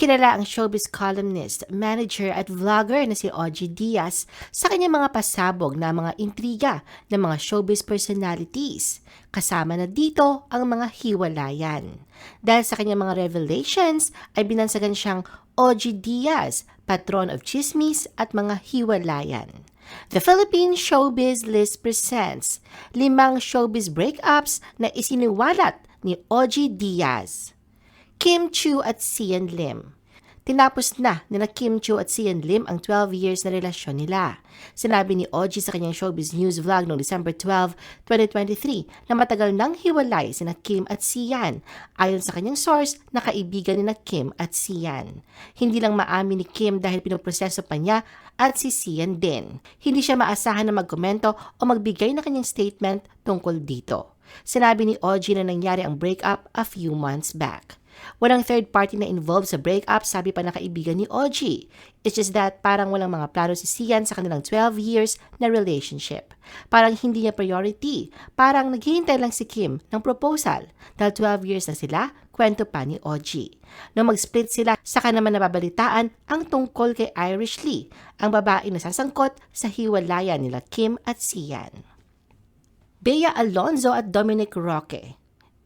Kilala ang showbiz columnist, manager at vlogger na si Ogie Diaz sa kanyang mga pasabog na mga intriga ng mga showbiz personalities. Kasama na dito ang mga hiwalayan. Dahil sa kanyang mga revelations ay binansagan siyang Ogie Diaz, patron of chismis at mga hiwalayan. The Philippine Showbiz List presents limang showbiz breakups na isiniwalat ni Ogie Diaz. Kim Chu at Sian Lim. Tinapos na nila Kim Chu at Sian Lim ang 12 years na relasyon nila. Sinabi ni Oji sa kanyang Showbiz News vlog noong December 12, 2023 na matagal nang hiwalay sina Kim at Sian. Ayon sa kanyang source, na kaibigan ni na Kim at Sian. Hindi lang maamin ni Kim dahil pinoproseso pa niya at si Sian din. Hindi siya maasahan na magkomento o magbigay ng kanyang statement tungkol dito. Sinabi ni Oji na nangyari ang breakup a few months back. Walang third party na involved sa breakup, sabi pa ng kaibigan ni OG. It's just that parang walang mga plano si Sian sa kanilang 12 years na relationship. Parang hindi niya priority. Parang naghihintay lang si Kim ng proposal. Dahil 12 years na sila, kwento pa ni OG. Nung mag-split sila, saka naman nababalitaan ang tungkol kay Irish Lee, ang babae na sasangkot sa hiwalayan nila Kim at Sian. Bea Alonzo at Dominic Roque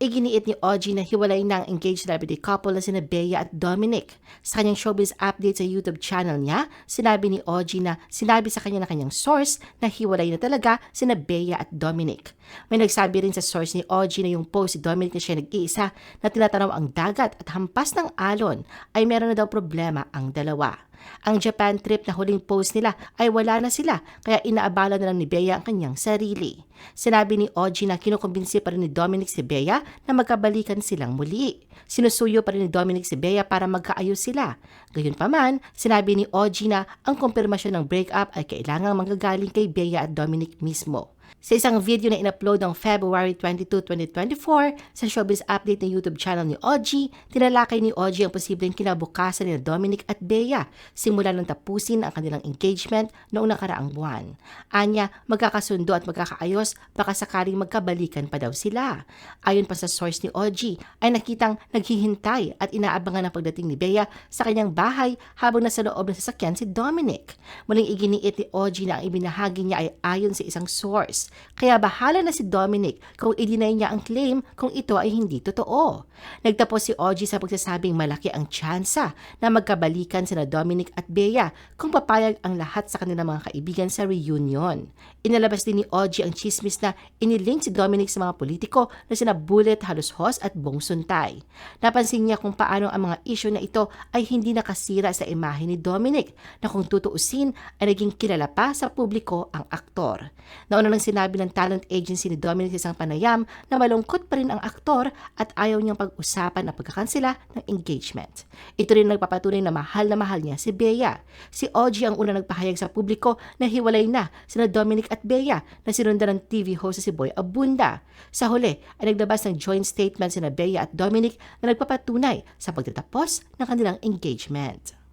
Iginiit ni Ogie na hiwalay na ang engaged celebrity couple na sina Bea at Dominic. Sa kanyang showbiz update sa YouTube channel niya, sinabi ni Ogie na sinabi sa kanya na kanyang source na hiwalay na talaga sina Bea at Dominic. May nagsabi rin sa source ni Ogie na yung post si Dominic na siya nag-iisa na tinatanaw ang dagat at hampas ng alon ay meron na daw problema ang dalawa. Ang Japan trip na huling post nila ay wala na sila kaya inaabala na lang ni Bea ang kanyang sarili. Sinabi ni Oji na kinukumbinsi pa rin ni Dominic si Bea na magkabalikan silang muli. Sinusuyo pa rin ni Dominic si Bea para magkaayos sila. Gayunpaman, sinabi ni Oji na ang kumpirmasyon ng breakup ay kailangang manggagaling kay Bea at Dominic mismo. Sa isang video na in-upload noong February 22, 2024 sa Showbiz Update na YouTube channel ni Oji, tinalakay ni Oji ang posibleng kinabukasan ni Dominic at Bea simula nang tapusin ang kanilang engagement noong nakaraang buwan. Anya, magkakasundo at magkakaayos baka sakaling magkabalikan pa daw sila. Ayon pa sa source ni Oji, ay nakitang naghihintay at inaabangan ang pagdating ni Bea sa kanyang bahay habang nasa loob ng sasakyan si Dominic. Muling iginiit ni Oji na ang ibinahagi niya ay ayon sa isang source. Kaya bahala na si Dominic kung i-deny niya ang claim kung ito ay hindi totoo. Nagtapos si Ogie sa pagsasabing malaki ang tsansa na magkabalikan sina Dominic at Bea kung papayag ang lahat sa kanilang mga kaibigan sa reunion. Inalabas din ni Ogie ang chismis na inilink si Dominic sa mga politiko na sina Bullet, Halushos at Bong Suntay. Napansin niya kung paano ang mga issue na ito ay hindi nakasira sa imahe ni Dominic na kung tutuusin ay naging kilala pa sa publiko ang aktor. Nauna nang sinabi ng talent agency ni Dominic sa isang panayam na malungkot pa rin ang aktor at ayaw niyang pag-usapan ang pagkakansela ng engagement. Ito rin nagpapatunay na mahal na mahal niya si Bea. Si Ogie ang una nagpahayag sa publiko na hiwalay na sina Dominic at Bea na sinundan ng TV host si Boy Abunda. Sa huli ay naglabas ng joint statement sina Bea at Dominic na nagpapatunay sa pagtatapos ng kanilang engagement.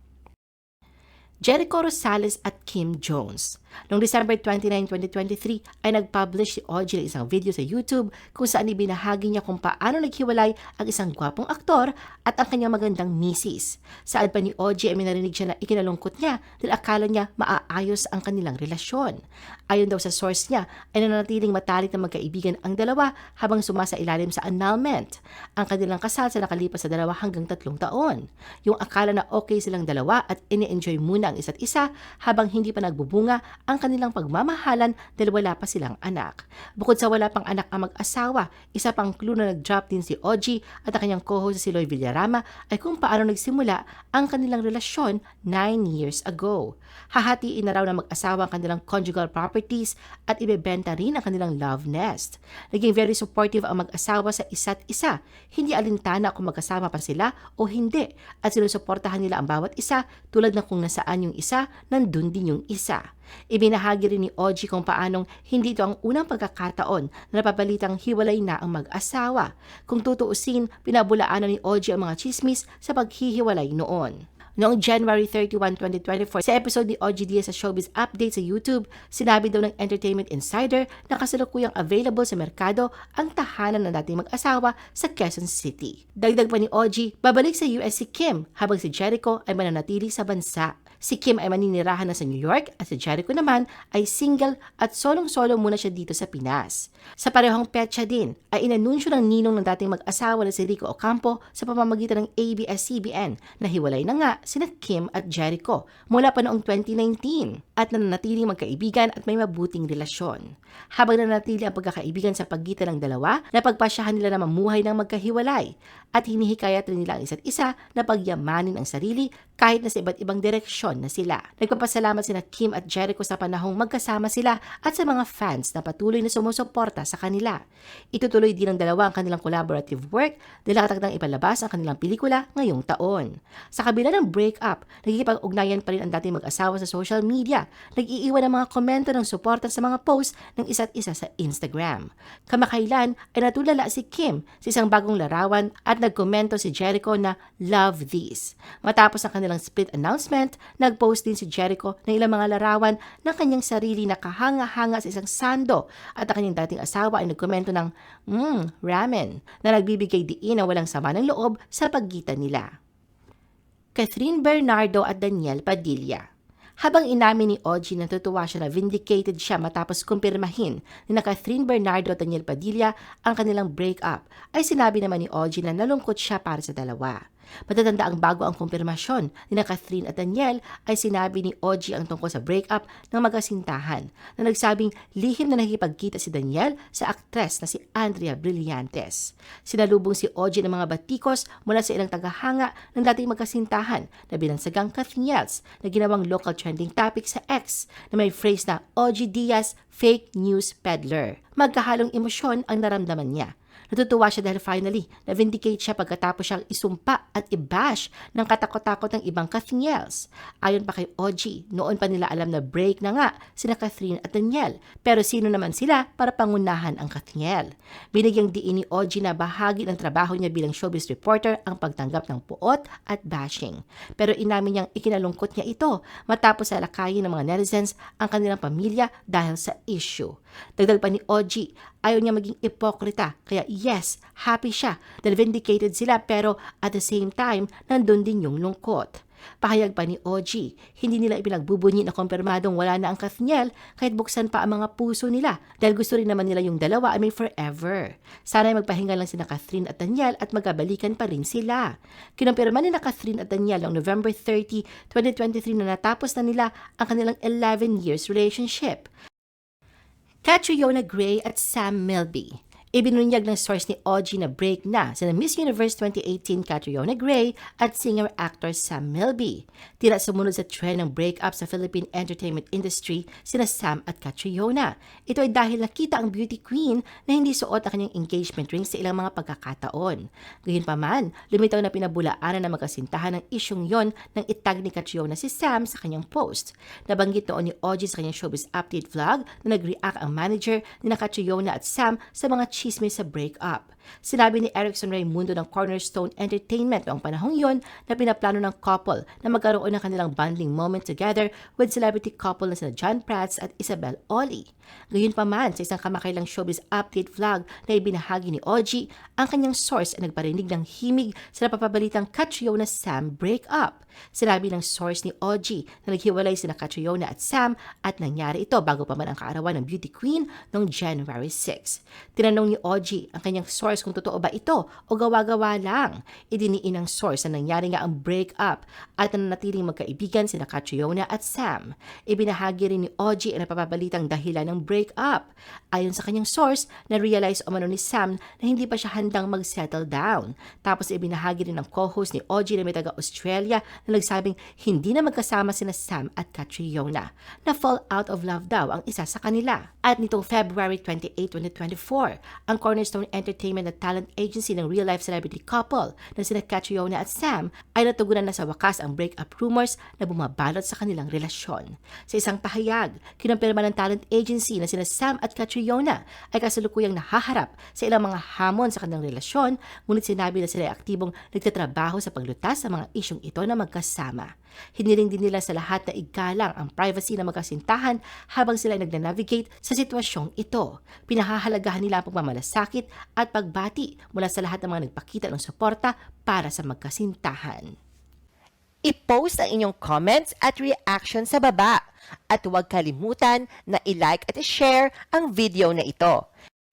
Jericho Rosales at Kim Jones Noong December 29, 2023 ay nag-publish si ng isang video sa YouTube kung saan ibinahagi niya kung paano naghiwalay ang isang gwapong aktor at ang kanyang magandang misis. Saan pa ni Oji ay minarinig siya na ikinalungkot niya dahil akala niya maaayos ang kanilang relasyon. Ayon daw sa source niya ay nanatiling matalik na magkaibigan ang dalawa habang sumasa ilalim sa annulment. Ang kanilang kasal sa nakalipas sa dalawa hanggang tatlong taon. Yung akala na okay silang dalawa at ini-enjoy muna ang isa't isa habang hindi pa nagbubunga ang kanilang pagmamahalan dahil wala pa silang anak. Bukod sa wala pang anak ang mag-asawa, isa pang clue na nag-drop din si Oji at ang kanyang co-host si Loy Villarama ay kung paano nagsimula ang kanilang relasyon 9 years ago. Hahatiin na raw ng mag-asawa ang kanilang conjugal properties at ibebenta rin ang kanilang love nest. Naging very supportive ang mag-asawa sa isa't isa. Hindi alintana kung magkasama pa sila o hindi at sinusuportahan nila ang bawat isa tulad ng kung nasaan yung isa, nandun din yung isa. Ibinahagi rin ni Oji kung paanong hindi ito ang unang pagkakataon na napapalitang hiwalay na ang mag-asawa. Kung tutuusin, pinabulaanan ni Oji ang mga chismis sa paghihiwalay noon. Noong January 31, 2024, sa episode ni OG Diaz sa Showbiz Update sa YouTube, sinabi daw ng Entertainment Insider na kasalukuyang available sa merkado ang tahanan ng dating mag-asawa sa Quezon City. Dagdag pa ni OG, babalik sa US si Kim habang si Jericho ay mananatili sa bansa. Si Kim ay maninirahan na sa New York at si Jericho naman ay single at solong-solo muna siya dito sa Pinas. Sa parehong petsa din ay inanunsyo ng ninong ng dating mag-asawa na si Rico Ocampo sa pamamagitan ng ABS-CBN na hiwalay na nga sina Kim at Jericho mula pa noong 2019 at nananatiling magkaibigan at may mabuting relasyon. Habang nananatili ang pagkakaibigan sa pagitan ng dalawa, napagpasyahan nila na mamuhay ng magkahiwalay at hinihikayat rin nila ang isa't isa na pagyamanin ang sarili kahit na sa iba't ibang direksyon na sila. Nagpapasalamat sina Kim at Jericho sa panahong magkasama sila at sa mga fans na patuloy na sumusuporta sa kanila. Itutuloy din ng dalawa ang kanilang collaborative work dahil nakatakdang ipalabas ang kanilang pelikula ngayong taon. Sa kabila ng breakup, nagkikipag-ugnayan pa rin ang dating mag-asawa sa social media. Nag-iiwan ng mga komento ng suporta sa mga posts ng isa't isa sa Instagram. Kamakailan ay natulala si Kim sa isang bagong larawan at nagkomento si Jericho na love this. Matapos ang kanilang split announcement, nagpost din si Jericho ng ilang mga larawan ng kanyang sarili na kahanga-hanga sa isang sando at ang kanyang dating asawa ay nagkomento ng mmm, ramen na nagbibigay diin na walang sama ng loob sa pagitan nila. Catherine Bernardo at Daniel Padilla habang inamin ni OG na natutuwa siya na vindicated siya matapos kumpirmahin ni na Catherine Bernardo at Daniel Padilla ang kanilang breakup, ay sinabi naman ni OG na nalungkot siya para sa dalawa. Matatanda ang bago ang kumpirmasyon ni na Catherine at Daniel ay sinabi ni OG ang tungkol sa breakup ng magasintahan na nagsabing lihim na nakikipagkita si Daniel sa aktres na si Andrea Brillantes. Sinalubong si OG ng mga batikos mula sa ilang tagahanga ng dating magkasintahan na binansagang Kathniels na ginawang local trending topic sa X na may phrase na OG Diaz fake news peddler. Magkahalong emosyon ang naramdaman niya Natutuwa siya dahil finally, na-vindicate siya pagkatapos siyang isumpa at i-bash ng katakot-takot ng ibang Kathniels. Ayon pa kay OG, noon pa nila alam na break na nga sina Catherine at Daniel. Pero sino naman sila para pangunahan ang Kathniel? Binigyang diin ni OG na bahagi ng trabaho niya bilang showbiz reporter ang pagtanggap ng puot at bashing. Pero inamin niyang ikinalungkot niya ito matapos sa lakayin ng mga netizens ang kanilang pamilya dahil sa issue. Dagdag pa ni OG, ayaw niya maging ipokrita. Kaya yes, happy siya dahil vindicated sila pero at the same time, nandun din yung lungkot. Pahayag pa ni OG, hindi nila ipinagbubunyi na kumpirmadong wala na ang Kathniel kahit buksan pa ang mga puso nila dahil gusto rin naman nila yung dalawa ay may forever. Sana ay magpahinga lang sina Catherine at Daniel at magkabalikan pa rin sila. Kinumpirma ni na Catherine at Daniel noong November 30, 2023 na natapos na nila ang kanilang 11 years relationship. Catriona Gray at Sam Milby. Ibinunyag ng source ni OG na break na sa Miss Universe 2018 Catriona Gray at singer-actor Sam Milby. Tila sumunod sa trend ng breakup sa Philippine entertainment industry sina Sam at Catriona. Ito ay dahil nakita ang beauty queen na hindi suot ang kanyang engagement ring sa ilang mga pagkakataon. Gayunpaman, lumitaw na pinabulaanan na magkasintahan ng isyong yon ng itag ni Catriona si Sam sa kanyang post. Nabanggit noon ni OG sa kanyang showbiz update vlog na nag-react ang manager ni na Catriona at Sam sa mga chismis sa breakup. Sinabi ni Erickson Raimundo ng Cornerstone Entertainment noong panahong yon na pinaplano ng couple na magkaroon ng kanilang bonding moment together with celebrity couple na sina John Prats at Isabel Oli. Gayunpaman, sa isang kamakailang showbiz update vlog na ibinahagi ni OG, ang kanyang source ay nagparinig ng himig sa napapabalitang Catriona Sam breakup. Sinabi ng source ni OG na naghiwalay sina Catriona at Sam at nangyari ito bago pa man ang kaarawan ng beauty queen noong January 6. Tinanong ni OG ang kanyang source kung totoo ba ito o gawa-gawa lang. Idiniin ng source na nangyari nga ang breakup at nanatiling magkaibigan sina Catriona at Sam. Ibinahagi rin ni OG ang napapabalitang dahilan ng breakup. Ayon sa kanyang source, na-realize umano ni Sam na hindi pa siya handang mag-settle down. Tapos ibinahagi rin ng co-host ni OG na may taga-Australia na nagsabing hindi na magkasama sina Sam at Catriona. Na fall out of love daw ang isa sa kanila. At nitong February 28, 2024, ang Cornerstone Entertainment namin na talent agency ng real-life celebrity couple na sina Catriona at Sam ay natugunan na sa wakas ang breakup rumors na bumabalot sa kanilang relasyon. Sa isang pahayag, kinumpirma ng talent agency na sina Sam at Catriona ay kasalukuyang nahaharap sa ilang mga hamon sa kanilang relasyon, ngunit sinabi na sila ay aktibong nagtatrabaho sa paglutas sa mga isyong ito na magkasama. Hiniling din nila sa lahat na igalang ang privacy ng magkasintahan habang sila nagnanavigate sa sitwasyong ito. Pinahahalagahan nila ang pagmamalasakit at pagbati mula sa lahat ng mga nagpakita ng suporta para sa magkasintahan. I-post ang inyong comments at reaction sa baba. At huwag kalimutan na i-like at i-share ang video na ito.